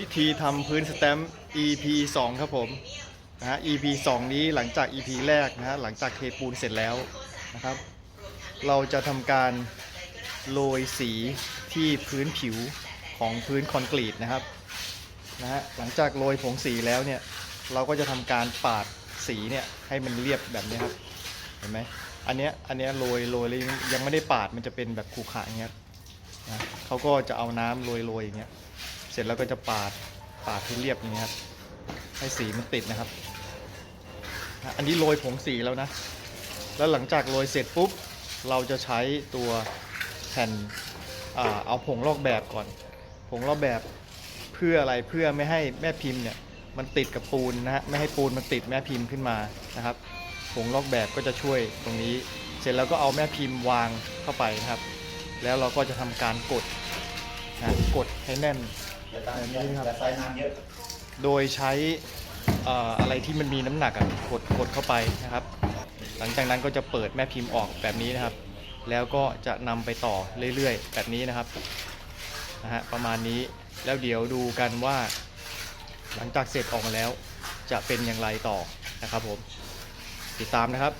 วิธีทำพื้นสแตมป์ EP 2 ครับผมนะฮะ EP 2 นี้หลังจาก EP แรกนะฮะหลังจากเทปูนเสร็จแล้วนะครับ เราจะทำการโรยสีที่พื้นผิวของพื้นคอนกรีตนะครับนะฮะหลังจากโรยผงสีแล้วเนี่ยเราก็จะทำการปาดสีเนี่ยให้มันเรียบแบบนี้ครับเห็นไหมอันเนี้ยอันเนี้ยโรยโรยแล้วยังยังไม่ได้ปาดมันจะเป็นแบบขรุขระอย่างเงี้ยนะเขาก็จะเอาน้ำโรยโรยอย่างเงี้ย เสร็จแล้วก็จะปาดปาดให้เรียบอย่างนี้ครับให้สีมันติดนะครับ อันนี้โรยผงสีแล้วนะ แล้วหลังจากโรยเสร็จปุ๊บ เราจะใช้ตัวแผ่นอเอาผงลอกแบบก่อน ผงลอกแบบเพื่ออะไรเพื่อไม่ให้แม่พิมพ์เนี่ยมันติดกับปูนนะฮะไม่ให้ปูนมันติดแม่พิมพ์ขึ้นมานะครับผงลอกแบบก็จะช่วยตรงนี้ เสร็จแล้วก็เอาแม่พิมพ์วางเข้าไปนะครับ แล้วเราก็จะทำการกดนะกดให้แน่น อย่าตามเยอะอย่าใส่น้ำเยอะโดยใช้เอ่ออะไรที่มันมีน้ำหนักอะกดกดเข้าไปนะครับ หลังจากนั้นก็จะเปิดแม่พิมพ์ออกแบบนี้นะครับ แล้วก็จะนำไปต่อเรื่อยๆ แบบนี้นะครับนะฮะประมาณนี้แล้วเดี๋ยวดูกันว่า หลังจากเสร็จออกมาแล้วจะเป็นอย่างไรต่อนะครับผมติดตามนะครับ